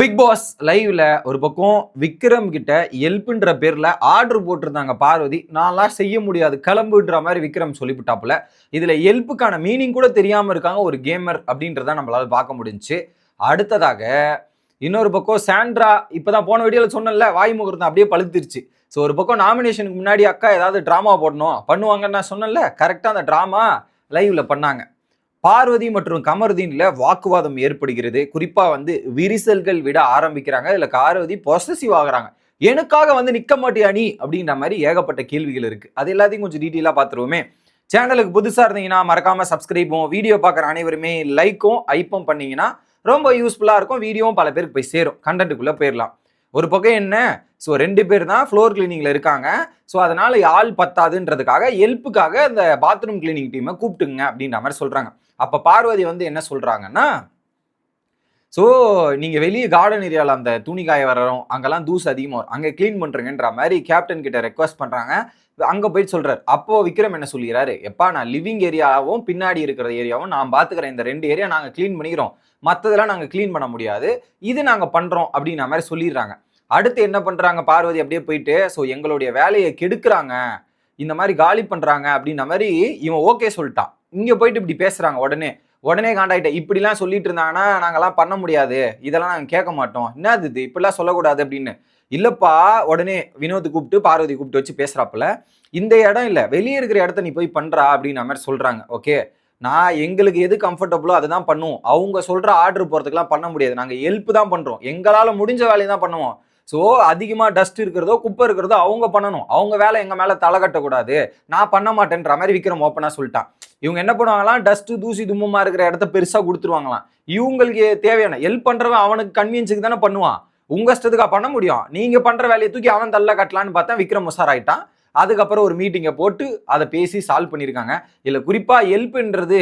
Big pass லைவ்ல ஒரு பக்கம் விக்ரம் கிட்ட எல்ப்புன்ற பேர்ல ஆர்டர் போட்டிருந்தாங்க பார்வதி. நான்லாம் செய்ய முடியாது. கிளம்புன்ற மாதிரி விக்ரம் சொல்லிவிட்டாப்புல. இதுல ஹெல்ப்புக்கான மீனிங் கூட தெரியாம இருக்காங்க ஒரு கேமர் அப்படின்றத நம்மளால பார்க்க முடிஞ்சுச்சு. அடுத்ததாக இன்னொரு பக்கம் சாண்ட்ரா இப்பதான் போன வீடியோல சொன்னேன்ல வாய் முகூர்த்தம் அப்படியே பழுத்துருச்சு. ஸோ ஒரு பக்கம் நாமினேஷனுக்கு முன்னாடி அக்கா ஏதாவது ட்ராமா போடணும். பண்ணுவாங்கன்னு நான் சொன்னேன்ல. கரெக்டாக அந்த ட்ராமா லைவ்ல பண்ணாங்க. பார்வதி மற்றும் கமருதீன்ல வாக்குவாதம் ஏற்படுகிறது. குறிப்பா வந்து விரிசல்கள் விட ஆரம்பிக்கிறாங்க. இதுல பார்வதி பொசசிவ் ஆகுறாங்க. எனக்காக வந்து நிக்க மாட்டியா நீ? அப்படின்ற மாதிரி ஏகப்பட்ட கேள்விகள் இருக்கு. அது எல்லாத்தையும் கொஞ்சம் டீட்டெயிலாக பார்த்துருவோமே. சேனலுக்கு புதுசா இருந்தீங்கன்னா மறக்காம சப்ஸ்கிரைபும் வீடியோ பார்க்குற அனைவருமே லைக்கும் ஐப்பும் பண்ணீங்கன்னா ரொம்ப யூஸ்ஃபுல்லா இருக்கும். வீடியோவும் பல பேருக்கு போய் சேரும். கண்டென்ட்டுக்குள்ள போயிடலாம் ஒரு பக்கம் என்ன? ஸோ ரெண்டு பேர் தான் ஃப்ளோர் கிளீனிங்கில் இருக்காங்க. ஸோ அதனால் ஆள் பத்தாதுன்றதுக்காக ஹெல்ப்புக்காக இந்த பாத்ரூம் கிளீனிங் டீமை கூப்பிட்டுங்க அப்படின்ற மாதிரி சொல்கிறாங்க அப்ப பார்வதி வந்து என்ன சொல்றாங்கன்னா ஸோ நீங்க வெளியே கார்டன் ஏரியாவில் அந்த துணி காய வரோம் அங்கெல்லாம் தூசு அதிகமாக வரும். அங்கே க்ளீன் பண்றீங்கன்ற மாதிரி கேப்டன் கிட்ட ரெக்வஸ்ட் பண்றாங்க. அங்க போயிட்டு சொல்றாரு. அப்போ விக்ரம் என்ன சொல்லிடுறாரு எப்பா நான் லிவிங் ஏரியாவும் பின்னாடி இருக்கிற ஏரியாவும் நான் பாத்துக்கிறேன். இந்த ரெண்டு ஏரியா நாங்க க்ளீன் பண்ணிக்கிறோம். மற்றதெல்லாம் நாங்க க்ளீன் பண்ண முடியாது. இது நாங்க பண்றோம். அப்படின்ற மாதிரி சொல்லிடுறாங்க. அடுத்து என்ன பண்றாங்க? பார்வதி அப்படியே போயிட்டு ஸோ எங்களுடைய வேலையை கெடுக்குறாங்க. இந்த மாதிரி காலி பண்றாங்க. அப்படின்ற மாதிரி இவன் ஓகே சொல்லிட்டான். இங்கே போயிட்டு இப்படி பேசுகிறாங்க உடனே. உடனே காண்டாக்ட் இப்படிலாம் சொல்லிட்டு இருந்தாங்கன்னா நாங்கள்லாம் பண்ண முடியாது. இதெல்லாம் நாங்கள் கேட்க மாட்டோம். என்னது இது? இப்படிலாம் சொல்லக்கூடாது அப்படின்னு. இல்லைப்பா உடனே வினோத் கூப்பிட்டு பார்வதி கூப்பிட்டு வச்சு பேசுகிறாப்புல இந்த இடம் இல்லை. வெளியே இருக்கிற இடத்த நீ போய் பண்ணுறா அப்படின்ற மாதிரி சொல்கிறாங்க ஓகே. நான் எங்களுக்கு எது கம்ஃபர்டபுளோ அதை தான் பண்ணுவோம். அவங்க சொல்கிற ஆர்டர் போறதுக்குலாம் பண்ண முடியாது. நாங்கள் ஹெல்ப் தான் பண்ணுறோம் எங்களால் முடிஞ்ச வேலையை தான் பண்ணுவோம். ஸோ அதிகமாக டஸ்ட் இருக்கிறதோ குப்பை இருக்கிறதோ அவங்க பண்ணணும். அவங்க வேலை எங்கள் மேலே தலை கட்டக்கூடாது. நான் பண்ண மாட்டேன்ற மாதிரி விக்ரம் ஓப்பனாக சொல்லிட்டான். இவங்க என்ன பண்ணுவாங்களாம்? டஸ்ட்டு தூசி தும்மமாக இருக்கிற இடத்த பெருசாக கொடுத்துருவாங்களாம். இவங்களுக்கு தேவையான ஹெல்ப் பண்ணுறவன் அவனுக்கு கன்வீன்ஸுக்கு தானே பண்ணுவான். உங்க இஷ்டத்துக்காக பண்ண முடியும். நீங்க பண்ற வேலையை தூக்கி அவன் தள்ள கட்டலான்னு பார்த்தா விக்ரம் உஷார் ஆயிட்டான் அதுக்கப்புறம் ஒரு மீட்டிங்கை போட்டு அதை பேசி சால்வ் பண்ணியிருக்காங்க. இல்லை குறிப்பாக ஹெல்ப்புன்றது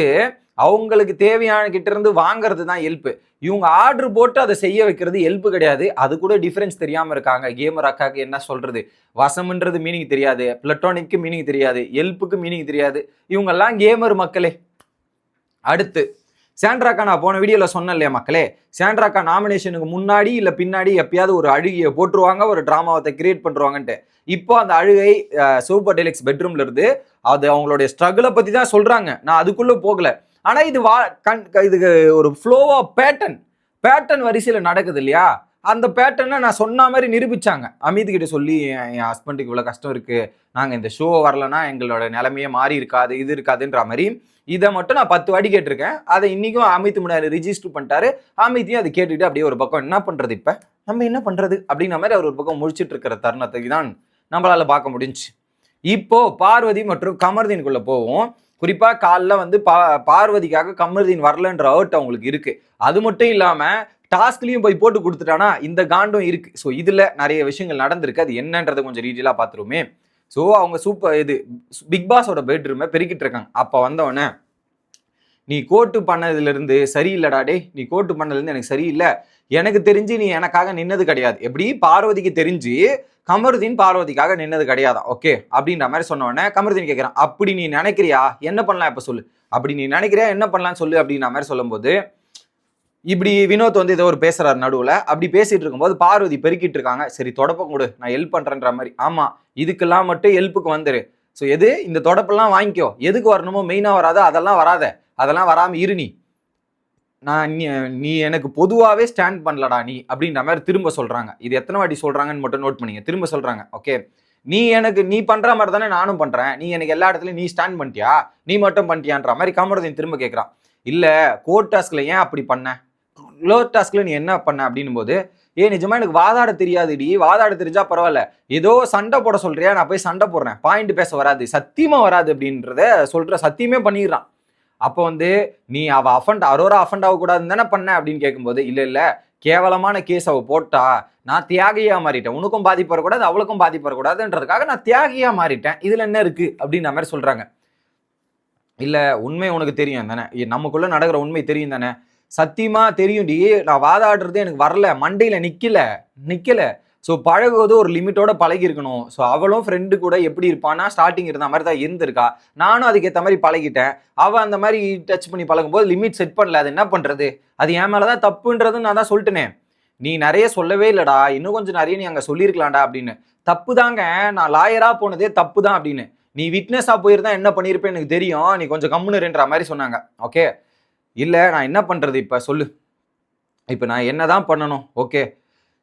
அவங்களுக்கு தேவையான கிட்ட இருந்து வாங்குறது தான் ஹெல்ப்பு இவங்க ஆர்டர் போட்டு அதை செய்ய வைக்கிறது ஹெல்ப்பு கிடையாது. அது கூட டிஃப்ரென்ஸ் தெரியாமல் இருக்காங்க. கேமர் அக்காவுக்கு என்ன சொல்கிறது வசம்ன்றது மீனிங் தெரியாது. பிளட்டோனிக்கு மீனிங் தெரியாது. ஹெல்ப்புக்கு மீனிங் தெரியாது. இவங்கெல்லாம் கேமர் மக்களே. அடுத்து சாண்ட்ராக்கா நான் போன வீடியோவில் சொன்னேன் இல்லையா மக்களே? சாண்ட்ராக்கா நாமினேஷனுக்கு முன்னாடி இல்லை பின்னாடி எப்பயாவது ஒரு அழுகியை போட்டுருவாங்க ஒரு ட்ராமாவத்தை கிரியேட் பண்ணுவாங்கன்ட்டு இப்போ அந்த அழுகை சூப்பர் டெலிக்ஸ் பெட்ரூம்ல இருந்து அது அவங்களுடைய ஸ்ட்ரகிளை பற்றி தான் சொல்கிறாங்க நான் அதுக்குள்ளே போகல. ஆனால் இது வா கண் இதுக்கு ஒரு ஃப்ளோவா பேட்டர்ன் பேட்டர்ன் வரிசையில் நடக்குது இல்லையா? அந்த பேட்டர்னை நான் சொன்ன மாதிரி நிரூபிச்சாங்க. அமித் கிட்ட சொல்லி என் ஹஸ்பண்டுக்கு இவ்வளோ கஷ்டம் இருக்குது நாங்கள் இந்த ஷோ வரலன்னா எங்களோட நிலைமையே மாறி இருக்காது இது இருக்காதுன்ற மாதிரி. இதை மட்டும் நான் பத்து வாடி கேட்டிருக்கேன். அதை இன்றைக்கும் அமித் முன்னாடி ரிஜிஸ்டர் பண்ணிட்டாரு. அமித்தையும் அதை கேட்டுட்டு அப்படியே ஒரு பக்கம் என்ன பண்ணுறது இப்போ? நம்ம என்ன பண்ணுறது அப்படிங்கிற மாதிரி அவர் ஒரு பக்கம் முழிச்சிட்டு இருக்கிற தருணத்தை தான் நம்மளால் பார்க்க முடிஞ்சுச்சு. இப்போது பார்வதி மற்றும் கமர்தீனுக்குள்ளே போவோம். குறிப்பாக காலைல வந்து பா பார்வதிக்காக கமர்தீன் வரலன்ற ஹர்ட் அவங்களுக்கு இருக்குது அது மட்டும் இல்லாமல் டாஸ்க்லையும் போய் போட்டு கொடுத்துட்டானா இந்த காண்டும் இருக்கு. ஸோ இதுல நிறைய விஷயங்கள் நடந்திருக்கு. அது என்னன்றதை கொஞ்சம் டீட்டெயிலாக பார்த்துருவோமே. ஸோ அவங்க சூப்பர் இது பிக் பாஸோட பெட்ரூமை பெருக்கிட்டு இருக்காங்க. அப்போ வந்தவொடனே நீ கோட்டு பண்ணதுலேருந்து சரியில்லடா டே நீ கோட்டு பண்ணதுலேருந்து எனக்கு சரியில்லை. எனக்கு தெரிஞ்சு நீ எனக்காக நின்னது கிடையாது. எப்படி? பார்வதிக்கு தெரிஞ்சு கமருதீன் பார்வதிக்காக நின்னது கிடையாதா? ஓகே அப்படின்ற மாதிரி சொன்ன கமருதீன் கேட்குறான் அப்படி நீ நினைக்கிறியா? என்ன பண்ணலாம் இப்போ சொல்லு. அப்படி நீ நினைக்கிறியா? என்ன பண்ணலாம்னு சொல்லு. அப்படின்ற மாதிரி சொல்லும்போது இப்படி வினோத் வந்து ஏதோ ஒரு பேசுறாரு நடுவில். அப்படி பேசிட்டு இருக்கும்போது பார்வதி பெருக்கிட்டு இருக்காங்க. சரி தொடப்பம் கொடு. நான் ஹெல்ப் பண்றேன்ற மாதிரி. ஆமா இதுக்கெல்லாம் மட்டும் ஹெல்ப்புக்கு வந்துரு. ஸோ எது? இந்த தொடப்பெல்லாம் வாங்கிக்கோ. எதுக்கு வரணுமோ மெயினாக வராத அதெல்லாம் வராத. அதெல்லாம் வராமல் இரு நீ. நான் நீ நீ எனக்கு பொதுவாகவே ஸ்டாண்ட் பண்ணலடா நீ அப்படின்ற மாதிரி திரும்ப சொல்கிறாங்க இது எத்தனை வாட்டி சொல்கிறாங்கன்னு மட்டும் நோட் பண்ணிங்க. திரும்ப சொல்கிறாங்க ஓகே நீ எனக்கு நீ பண்ணுற மாதிரி தானே நானும் பண்ணுறேன் நீ எனக்கு எல்லா இடத்துலையும் நீ ஸ்டாண்ட் பண்ணிட்டியா? நீ மட்டும் பண்ணிட்டியான்ற மாதிரி கமருதீன் திரும்ப கேட்குறான் இல்லை கோர்ட் டாஸ்க்ல ஏன் அப்படி பண்ண? லோ டாஸ்க்கில் நீ என்ன பண்ண அப்படின்னும் போது ஏ நிஜமா எனக்கு வாதாட தெரியாதுடி. வாதாட தெரிஞ்சா பரவாயில்ல. ஏதோ சண்டை போட சொல்றியா? நான் போய் சண்டை போடுறேன். பாயிண்ட் பேச வராது. சத்தியமா வராது அப்படின்றத சொல்ற சத்தியமே பண்ணிடுறான். அப்போ வந்து நீ அவ அஃபண்ட் அரோரா அஃபண்ட் ஆகக்கூடாதுன்னு தானே பண்ண? அப்படின்னு கேட்கும்போது இல்ல இல்ல. கேவலமான கேஸ் அவ போட்டா நான் தியாகியா மாறிட்டேன். உனக்கும் பாதிப்பு வரக்கூடாது அவளுக்கும் பாதிப்பு வரக்கூடாதுன்றதுக்காக நான் தியாகியா மாறிட்டேன். இதுல என்ன இருக்கு? அப்படின்ற மாதிரி சொல்றாங்க. இல்ல உண்மை உனக்கு தெரியும் தானே. நமக்குள்ள நடக்கிற உண்மை தெரியும் தானே. சத்தியமா தெரியும்டி நான் வாதாடுறது எனக்கு வரல. மண்டையில நிக்கல. நிக்கல. ஸோ பழகுவது ஒரு லிமிட்டோட பழகி இருக்கணும் ஸோ அவளும் ஃப்ரெண்டு கூட எப்படி இருப்பான்னா ஸ்டார்டிங் இருந்த மாதிரி தான் இருந்திருக்கா. நானும் அதுக்கேற்ற மாதிரி பழகிட்டேன். அவள் அந்த மாதிரி டச் பண்ணி பழகும்போது லிமிட் செட் பண்ணல. அது என்ன பண்ணுறது அது என் மேலே தான் தப்புன்றது நான் தான் சொல்லிட்டேனே. நீ நிறைய சொல்லவே இல்லடா. இன்னும் கொஞ்சம் நிறைய நீ அங்கே சொல்லியிருக்கலாம்டா அப்படின்னு. தப்பு தாங்க நான் லாயராக போனதே தப்பு தான் அப்படின்னு. நீ விட்னஸாக போயிருந்தா என்ன பண்ணியிருப்பேன் எனக்கு தெரியும். நீ கொஞ்சம் கம்முனுன்ற மாதிரி சொன்னாங்க. ஓகே இல்லை நான் என்ன பண்ணுறது இப்போ? சொல்லு. இப்போ நான் என்ன தான் பண்ணணும்? ஓகே.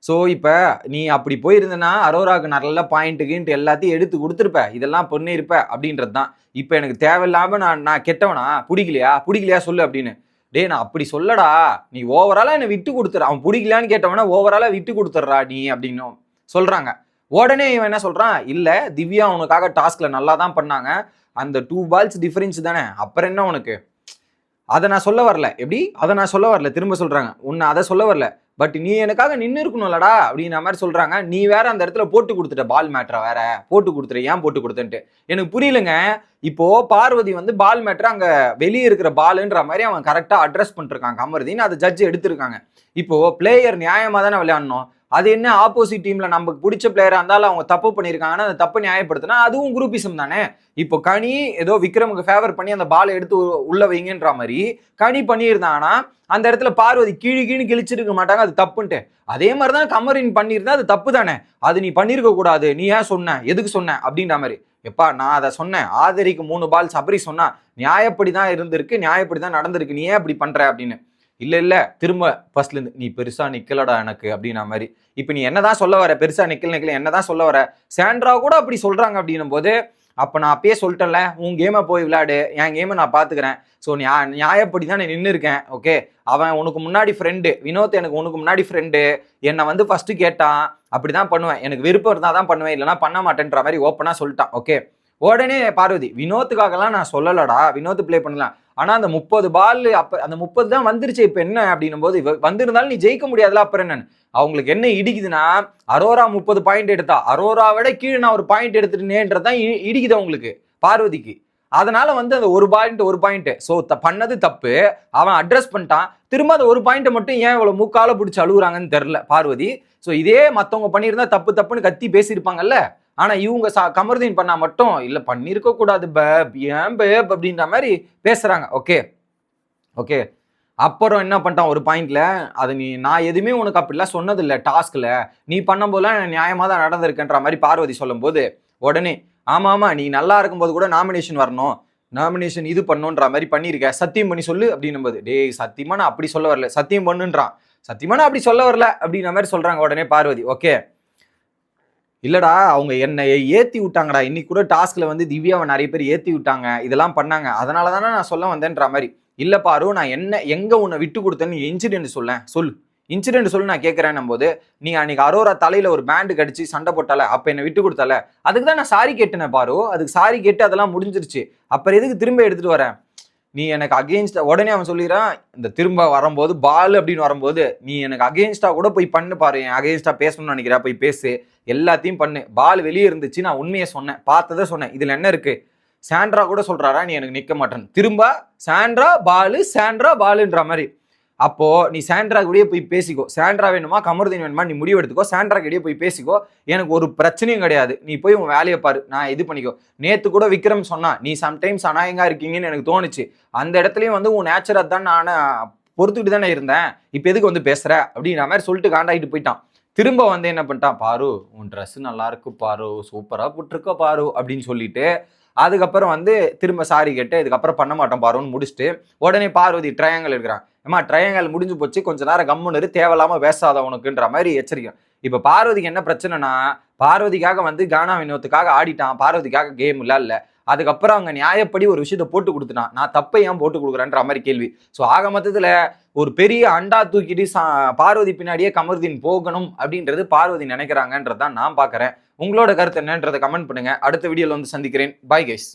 ஸோ இப்போ நீ அப்படி போயிருந்தனா அரோராக்கு நல்ல பாயிண்ட்டு கீண்ட்டு எல்லாத்தையும் எடுத்து கொடுத்துருப்ப. இதெல்லாம் பண்ணியிருப்ப அப்படின்றது தான். இப்போ எனக்கு தேவையில்லாமல் நான் நான் கெட்டவனா? பிடிக்கலையா? பிடிக்கலையா சொல்லு அப்படின்னு. டேய் நான் அப்படி சொல்லடா. நீ ஓவராலாக என்னை விட்டு கொடுத்துற அவன் பிடிக்கலான்னு கேட்டவனா ஓவராலாக விட்டு கொடுத்துட்றா நீ அப்படின்னு சொல்கிறாங்க உடனே இவன் என்ன சொல்கிறான் இல்லை திவ்யா உனக்காக டாஸ்கில் நல்லா தான் பண்ணாங்க. அந்த டூ பால்ஸ் டிஃபரன்ஸ் தானே? அப்புறம் என்ன உனக்கு? அதை நான் சொல்ல வரல. எப்படி? அதை நான் சொல்ல வரல. திரும்ப சொல்கிறாங்க உன்னை அதை சொல்ல வரல. பட் நீ எனக்காக நின்று இருக்கணும்லடா அப்படின்ற மாதிரி சொல்கிறாங்க நீ வேற அந்த இடத்துல போட்டு கொடுத்துட்ட. பால் மேட்ரை வேற. போட்டு கொடுத்துரு ஏன் போட்டு கொடுத்தன்ட்டு? எனக்கு புரியலங்க. இப்போ பார்வதி வந்து பால் மேட்ரு அங்கே வெளியே இருக்கிற பாலுன்ற மாதிரி அவன் கரெக்டாக அட்ரஸ் பண்ணிருக்காங்க. அமர்தின்னு அதை ஜட்ஜ் எடுத்திருக்காங்க. இப்போ பிளேயர் நியாயமாக தானே விளையாடணும்? அது என்ன ஆப்போசிட் டீம்ல நமக்கு பிடிச்ச பிளேயரா இருந்தாலும் அவங்க தப்பு பண்ணியிருக்காங்கன்னா அந்த தப்பு நியாயப்படுத்தினா அதுவும் குரூப்பிசம் தானே? இப்போ கனி ஏதோ விக்ரமுக்கு ஃபேவர் பண்ணி அந்த பாலை எடுத்து உள்ள வைங்கன்ற மாதிரி கனி பண்ணியிருந்தாங்கன்னா அந்த இடத்துல பார்வதி கீழே கீழே கிழிச்சிருக்க மாட்டாங்க அது தப்புன்ட்டு. அதே மாதிரி தான் கமரின் பண்ணியிருந்தா அது தப்பு தானே? அது நீ பண்ணியிருக்க கூடாது நீ ஏன் சொன்ன எதுக்கு சொன்ன அப்படின்ற மாதிரி. எப்பா நான் அதை சொன்னேன். ஆதரிக்கு மூணு பால் சபரி சொன்னா நியாயப்படி தான் இருந்திருக்கு நியாயப்படி தான் நடந்திருக்கு. நீ ஏன் அப்படி பண்ற அப்படின்னு. இல்லை இல்லை திரும்ப ஃபர்ஸ்ட்லேருந்து நீ பெருசாக நிற்கலடா எனக்கு அப்படின்ன மாதிரி. இப்போ நீ என்ன தான் சொல்ல வர பெருசா நிக்கல நிக்கல என்னதான் சொல்ல வர சாண்ட்ரா கூட அப்படி சொல்கிறாங்க அப்படின்னும் போது அப்போ நான் அப்பயே சொல்லிட்டேன்ல உன் கேமை போய் விளையாடு என் கேமை நான் பார்த்துக்கிறேன் ஸோ நியா நியாயப்படி தான் நான் நின்று இருக்கேன் ஓகே அவன் உனக்கு முன்னாடி ஃப்ரெண்டு வினோத் எனக்கு உனக்கு முன்னாடி ஃப்ரெண்டு என்னை வந்து ஃபஸ்ட்டு கேட்டான் அப்படி தான் பண்ணுவேன். எனக்கு விருப்பம் இருந்தால் தான் பண்ணுவேன் இல்லைனா பண்ண மாட்டேன்ற மாதிரி ஓப்பனாக சொல்லிட்டான் ஓகே உடனே பார்வதி வினோத்துக்காகலாம் நான் சொல்லலடா வினோத் ப்ளே பண்ணலாம். ஆனா அந்த முப்பது பால் அப்ப அந்த முப்பது தான் வந்துருச்சு இப்ப என்ன அப்படின்னும் போது வந்திருந்தாலும் நீ ஜெயிக்க முடியாதுல அப்புறம் என்ன அவங்களுக்கு என்ன இடிக்குதுன்னா அரோரா முப்பது பாயிண்ட் எடுத்தா அரோரா விட கீழே நான் ஒரு பாயிண்ட் எடுத்துட்டேன்றதான் இ- இடிக்குது அவங்களுக்கு பார்வதிக்கு. அதனால வந்து அந்த ஒரு பாயிண்ட் ஒரு பாயிண்ட் ஸோ பண்ணது தப்பு. அவன் அட்ரஸ் பண்ணிட்டான். திரும்ப அந்த ஒரு பாயிண்ட்டை மட்டும் ஏன் இவ்வளவு மூக்கால பிடிச்சி அழுகுறாங்கன்னு தெரில பார்வதி. ஸோ இதே மற்றவங்க பண்ணியிருந்தா தப்பு தப்புன்னு கத்தி பேசியிருப்பாங்கல்ல ஆனா இவங்க சா கமருதீன் பண்ணா மட்டும் இல்ல பண்ணிருக்க கூடாது பேப் ஏன் பேப் அப்படின்ற மாதிரி பேசுறாங்க. ஓகே. ஓகே. அப்புறம் என்ன பண்ணிட்டான் ஒரு பாயிண்ட்ல அது நீ நான் எதுவுமே உனக்கு அப்படிலாம் சொன்னதில்லை டாஸ்க்ல. நீ பண்ணும்போது நியாயமாக தான் நடந்திருக்கேன்ற மாதிரி பார்வதி சொல்லும்போது உடனே ஆமாம் ஆமாம் நீ நல்லா இருக்கும்போது கூட நாமினேஷன் வரணும். நாமினேஷன் இது பண்ணுன்ற மாதிரி பண்ணியிருக்க சத்தியம் பண்ணி சொல்லு அப்படின்னும் போது டேய் சத்தியமா நான் அப்படி சொல்ல வரல. சத்தியம் பண்ணுன்றான். சத்தியமா நான் அப்படி சொல்ல வரல அப்படின்ற மாதிரி சொல்கிறாங்க உடனே பார்வதி. ஓகே. இல்லடா அவங்க என்னை ஏத்தி விட்டாங்கடா. இன்னைக்கு கூட டாஸ்க்ல வந்து திவ்யாவை நிறைய பேர் ஏத்தி விட்டாங்க. இதெல்லாம் பண்ணாங்க. அதனால தானே நான் சொல்ல வந்தேன்ற மாதிரி. இல்ல பாரு நான் என்ன எங்க உன்னை விட்டு கொடுத்தேன்னு இன்சிடென்ட் சொல்லேன் சொல் இன்சிடென்ட் சொல்லு நான் கேட்கறேன் போது நீ அன்னைக்கு அரோரா தலையில ஒரு பேண்டு கடிச்சு சண்டை போட்டால அப்ப என்னை விட்டு கொடுத்தால? அதுக்கு தான் நான் சாரி கேட்டேனே பாரு. அதுக்கு சாரி கேட்டு அதெல்லாம் முடிஞ்சிருச்சு. அப்புறம் எதுக்கு திரும்ப எடுத்துட்டு வரேன் நீ எனக்கு அகெயின்ஸ்ட் உடனே அவன் சொல்லிடுறான் இந்த திரும்ப வரும்போது பால் அப்படின்னு வரும்போது நீ எனக்கு அகெயின்ஸ்டா கூட போய் பண்ணு பாரு என் அகெயின்ஸ்டா பேசணும்னு நினைக்கிறா போய் பேசு. எல்லாத்தையும் பண்ணு. பால் வெளியே இருந்துச்சு நான் உண்மையை சொன்னேன் பார்த்ததை சொன்னேன். இதுல என்ன இருக்கு? சாண்ட்ரா கூட சொல்றாரா நீ எனக்கு நிக்க மாட்டேன் திரும்ப சாண்ட்ரா பாலு சாண்ட்ரா பாலுன்ற மாதிரி. அப்போ நீ சாண்ட்ரா கூடயே போய் பேசிக்கோ. சாண்ட்ரா வேணுமா? கமருதீன் வேணுமா? நீ முடிவு எடுத்துக்கோ சாண்ட்ரா கிட்டயே போய் பேசிக்கோ. எனக்கு ஒரு பிரச்சனையும் கிடையாது. நீ போய் உன் வேலையை பாரு. நான் இது பண்ணிக்கோ. நேத்து கூட விக்ரம் சொன்னா நீ சம்டைம்ஸ் அநாயகா இருக்கீங்கன்னு எனக்கு தோணுச்சு. அந்த இடத்துலயும் வந்து உன் நேச்சரை தான் நான் பொறுத்துக்கிட்டு தானே இருந்தேன். இப்போ எதுக்கு வந்து பேசுற? அப்படின்ற மாதிரி சொல்லிட்டு காண்டாகிட்டு போயிட்டான். திரும்ப வந்து என்ன பண்ணிட்டான்? பாரு உன் ட்ரெஸ் நல்லா இருக்கு. பாரு சூப்பரா போட்டிருக்க. பாரு அப்படின்னு சொல்லிட்டு அதுக்கப்புறம் வந்து திரும்ப சாரி கேட்டு இதுக்கப்புறம் பண்ண மாட்டோம் பாருன்னு முடிச்சுட்டு உடனே பார்வதி ட்ரையாங்கல் இருக்கிறான் ஏமா ட்ரையாங்கல் முடிஞ்சு போச்சு கொஞ்ச நேரம் கம்முன்னு இரு, தேவையில்லாம பேசாத உனக்குன்ற மாதிரி எச்சரிக்கை. இப்போ பார்வதிக்கு என்ன பிரச்சனைனா பார்வதிக்காக வந்து கானா வினோத்துக்காக ஆடிட்டான். பார்வதிக்காக கேம் இல்லை. அதுக்கப்புறம் அவங்க நியாயப்படி ஒரு விஷயத்த போட்டு கொடுத்துட்டான். நான் தப்பை ஏன் போட்டு கொடுக்குறேன்ற மாதிரி கேள்வி. ஸோ ஆக மொத்தத்தில் ஒரு பெரிய அண்டா தூக்கிட்டு சா- பார்வதி பின்னாடியே கமருதீன் போகணும் அப்படின்றது பார்வதி நினைக்கிறாங்கன்றது தான் நான் பார்க்குறேன் உங்களோட கருத்து என்னன்றதை கமெண்ட் பண்ணுங்கள் அடுத்த வீடியோவில் வந்து சந்திக்கிறேன். Bye guys